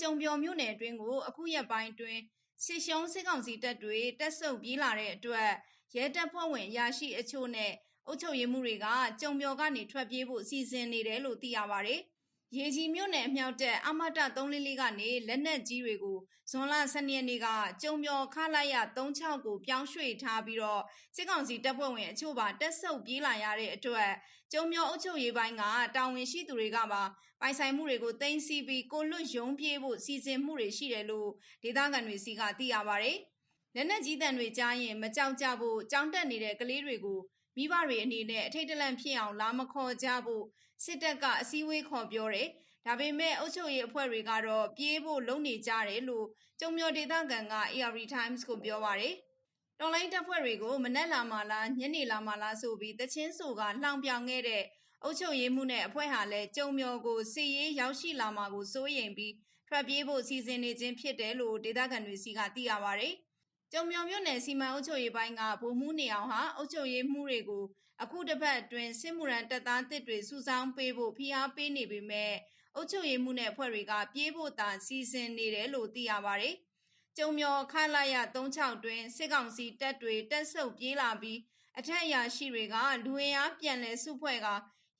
ကြုံပြော်မြို့နယ်အတွင်းကို အခုရက်ပိုင်းအတွင်းစစ်ရှုံးစစ်ကောင်စီတပ်တွေတက်ဆုပ်ပြေးလာတဲ့အတွက် ရဲတပ်ဖွဲ့ဝင်ရရှိအချို့နဲ့ အုပ်ချုပ်ရေးမှုတွေက ကြုံပြော်ကနေ ထွက်ပြေးဖို့ စီစဉ်နေတယ်လို့ သိရပါတယ်။ ရေကြီးမြို့နယ်အမြောက်တက်အမတ344ကနေလက်နက်ကြီးတွေကိုဇွန်လ12ရက်နေ့ကကျုံပြော်ခလိုက်ရ36ကိုပြောင်းရွှေ့ထားပြီးတော့စစ်ကောင်စီတပ်ဖွဲ့ဝင်အချို့ပါတက်ဆုပ်ပြေးလာရတဲ့အတွက်ကျုံပြော်အုပ်ချုပ်ရေးပိုင်းကတာဝန်ရှိသူတွေကပါပိုင်ဆိုင်မှုတွေကိုတင်စီပြီးကိုလွတ်ရုံးပြေးဖို့စီစဉ်မှုတွေရှိတယ်လို့ဒေသခံတွေစီကသိရပါတယ်။လက်နက်ကြီးတန်တွေကြားရင်မကြောက်ကြဖို့ကြောင်းတက်နေတဲ့ကလေးတွေကို မိဘတွေအနေနဲ့အထိတ်တလန့်ဖြစ်အောင်လာမခေါ်ကြဖို့စစ်တပ်ကအစည်းအဝေးခေါ်ပြောတယ်။ဒါပေမဲ့အုပ်ချုပ်ရေးအဖွဲ့တွေကတော့ပြေးဖို့လုံနေကြတယ်လို့ကျုံမျိုးဒေသခံက AR Times ကိုပြောပါတယ်။တော်လိုင်းတပ်ဖွဲ့တွေကိုမနက်လာမှလားညနေလာမှလားဆိုပြီးတချင်းဆိုကလှောင်ပြောင်ခဲ့တဲ့အုပ်ချုပ်ရေးမှုနဲ့အဖွဲ့ဟာလည်းကျုံမျိုးကိုစီရေးရောက်ရှိလာမှာကိုစိုးရိမ်ပြီးထွက်ပြေးဖို့စီစဉ်နေခြင်းဖြစ်တယ်လို့ဒေသခံတွေစီကသိရပါတယ်။ ကျုံမြောင်မြို့နယ်စီမံအုပ်ချုပ်ရေးပိုင်းကဗိုလ်မှူးနေအောင်ဟာအုပ်ချုပ်ရေးမှုတွေကိုအခုတစ်ပတ်အတွင်းစစ်မှုရန်တပ်သားတစ်တွေစုဆောင်းပေးဖို့ဖိအားပေးနေပေမဲ့အုပ်ချုပ်ရေးမှုနဲ့အဖွဲ့တွေကပြေးဖို့သာစီစဉ်နေတယ်လို့သိရပါတယ်။ကျုံမြော်ခလာရ36တွင်စစ်ကောင်စီတပ်တွေတက်ဆုပ်ပြေးလာပြီးအထက်အရာရှိတွေကလူဝင်အားပြန်လည်စုဖွဲ့က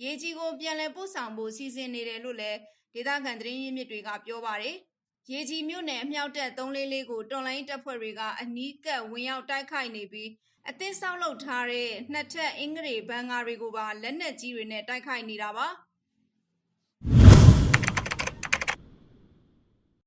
ရေကြီးကိုပြန်လည်ပို့ဆောင်ဖို့စီစဉ်နေတယ်လို့လည်းဒေသခံသတင်းရင်းမြစ်တွေကပြောပါတယ်။ ရေကြီးမြို့နယ်အမြောက်တပ်344ကိုတော်လိုင်းတပ်ဖွဲ့တွေကအနီးကပ်ဝင်ရောက်တိုက်ခိုက်နေပြီးအသစ်ဆောက်လုပ်ထားတဲ့နှစ်ထပ်အင်္ဂရေဘန်ကာတွေကိုပါလက်နက်ကြီးတွေနဲ့တိုက်ခိုက်နေတာပါ။